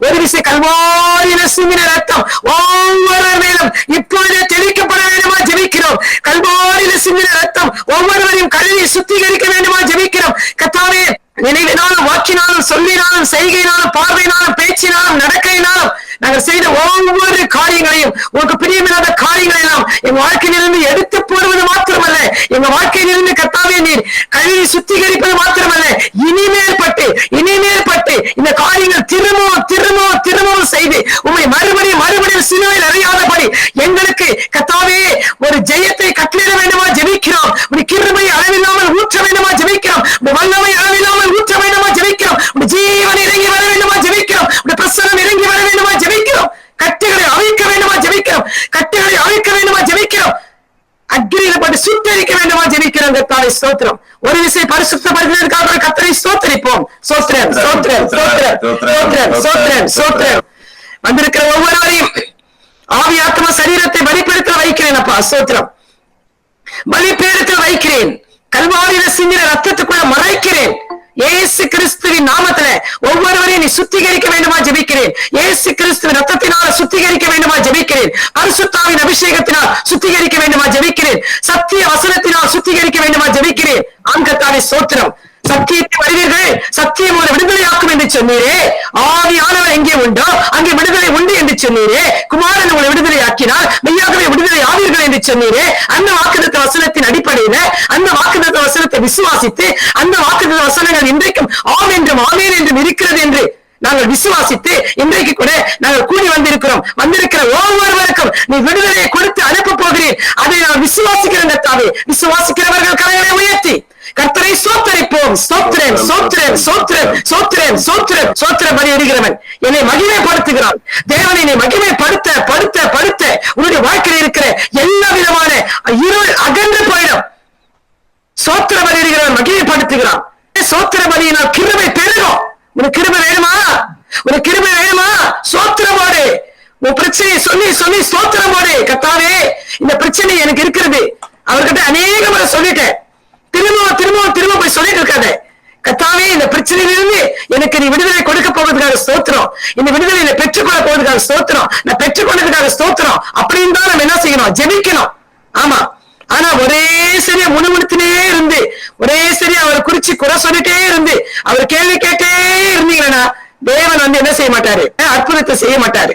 ஒரு விசை கல்வாரியில சிந்தின ரத்தம் ஒவ்வொரு மேலும் இப்பொழுதே தெளிக்கப்பட வேண்டுமா ஜெபிக்கிறோம். கல்வாரியில சிந்தின ரத்தம் ஒவ்வொருவரையும் கழுவி சுத்திகரிக்க வேண்டுமா ஜெபிக்கிறோம். கத்தாவே நினைவினாலும் வாக்கினாலும் சொல்லினாலும் செய்கையினாலும் பார்வையினாலும் பேச்சினாலும் நடக்கையினாலும் நாங்கள் செய்த ஒவ்வொரு காரியங்களையும் உங்களுக்கு பிரியமில்லாத காரியங்களை எல்லாம் எங்க வாழ்க்கையிலிருந்து எடுத்து போடுவது மாத்திரமல்ல. எங்க வாழ்க்கையிலிருந்து கத்தாவே நீர் கழுவி சுத்திகரிப்பது மாத்திரமல்ல இனிமேல் பட்டு இனிமேல் பட்டு இந்த காரியங்கள் திரும்பவும் திரும்பவும் திரும்பவும் செய்து உண்மை மறுபடியும் மறுபடியும் சிலுவையில் அறியாதபடி எங்களுக்கு கத்தாவே ஒரு ஜெயத்தை கட்டளிட வேண்டுமா ஜெபிக்கிறோம். ஒரு கிருமை அளவில்லாமல் ஊற்ற வேண்டுமா ஜெபிக்கிறோம். ஒரு வல்லமை அளவில்லாமல் ஊற்ற வேண்டுமா ஜெபிக்கிறோம். ஒரு ஜீவன் இறங்கி வர வேண்டுமா ஜெபிக்கிறோம். ஒரு பிரசனம் இறங்கி வர வேண்டுமா ஜெபிக்கிறோம். கட்டுகளை அழிக்க வேண்டுமா ஜெபிக்கிறோம். கட்டுகளை அழிக்க வேண்டுமா ஜெபிக்கிறோம். அக்னியில பட்டு சுத்தரிக்க வேண்டுமா ஜெபிக்கிறோம். கத்தாவை ஸ்தோத்திரம். ஒரு விசை பரிசுத்தப்படுகிறதுக்காக கத்தரை ஸ்தோத்தரிப்போம். சோத்ரன் சோத்ரன் சோத்ரன் சோத்ரன் சோத்ரன் சோத்ரன் வந்திருக்கிற ஒவ்வொருவரையும் ஆவி ஆத்மா சரீரத்தை வெளிப்படுத்த வைக்கிறேன் அப்பா சோத்திரம் பலிபீடத்தில் வைக்கிறேன். கல்வாரியில சிந்தின ரத்தத்துக்குள்ள மறைக்கிறேன். ஏசு கிறிஸ்துவின் நாமத்துல ஒவ்வொருவரையும் நீ சுத்திகரிக்க வேண்டுமா ஜெபிக்கிறேன். ஏசு கிறிஸ்துவின் ரத்தத்தினால சுத்திகரிக்க வேண்டுமா ஜெபிக்கிறேன். பரிசுத்தாவின் அபிஷேகத்தினால் சுத்திகரிக்க வேண்டுமா ஜெபிக்கிறேன். சத்திய வசனத்தினால் சுத்திகரிக்க வேண்டுமா ஜெபிக்கிறேன். ஆண்கத்தாவை சோத்திரம் சத்தியத்தை வருவீர்கள் சத்தியம் ஒரு விடுதலையாக்கும் என்று சொன்னீரே. ஆவியானவர் எங்கே உண்டோ அங்கே விடுதலை உண்டு என்று சொன்னீரே. குமாரன் உங்களை விடுதலையாக்கினால் மெய்யாகவே விடுதலை ஆவீர்கள் என்று சொன்னீரே. அந்த வாக்குதத்த வசனத்தின் அடிப்படையில அந்த வாக்குதத்த வசனத்தை விசுவாசித்து அந்த வாக்குதத்த வசனங்கள் இன்றைக்கும் ஆம் என்றும் ஆமேன் என்றும் இருக்கிறது என்று நாங்கள் விசுவாசித்து இன்றைக்கு கூட நாங்கள் கூடி வந்திருக்கிறோம். வந்திருக்கிற ஒவ்வொருவருக்கும் நீ விடுதலையை கொடுத்து அனுப்ப போகிறேன் அதை நான் விசுவாசிக்கிறேன் தாவே விசுவாசிக்கிறவர்கள் கரைகளை உயர்த்தி. கர்த்தரை சோத்தரிப்போம். சோத்திரன் சோத்திரன் சோத்திரன் சோத்திரன் சோத்திரன் சோத்திர பலி இடுகிறவன் என்னை மகிமைப்படுத்துகிறான். தேவனை என்னை மகிமைப்படுத்த படுத்த படுத்த. உன்னுடைய வாழ்க்கையில் இருக்கிற எல்லா விதமான இருள் அகன்று போயிடும். சோத்திர பலி இடுகிறவன் மகிமைப்படுத்துகிறான். சோத்திர பலியினால் கிருபை பெருகும். உனக்கு கிருபை வேணுமா? உனக்கு கிருபை வேணுமா? சோத்திரமோடு உன் பிரச்சனையை சொல்லி சொல்லி சோத்திரமோடு கத்தாவே இந்த பிரச்சனை எனக்கு இருக்கிறது. அவர்கிட்ட அநேக முறை சொல்லிட்டேன். திரும்ப திரும்ப திரும்ப போய் சொல்லிட்டு இருக்காத. கத்தாவே இந்த பிரச்சனையிலிருந்து எனக்கு நீ விடுதலை கொடுக்க போவதுக்காக ஸ்தோத்திரம். இந்த விடுதலை பெற்றுக்கொள்ள போவதுக்காக ஸ்தோத்திரம். நான் பெற்றுக்கொண்டதுக்காக ஸ்தோத்திரம். அப்படின்னு தான் நம்ம என்ன செய்யணும்? ஜெபிக்கணும். ஆமா. ஆனா ஒரே சரியா முணுமுணுத்தினே இருந்து ஒரே சரியா அவர் குறிச்சு குறை சொல்லிட்டே இருந்து அவர் கேள்வி கேட்டே இருந்தீங்கன்னா தேவன் வந்து என்ன செய்ய மாட்டாரு? அற்புதத்தை செய்ய மாட்டாரு.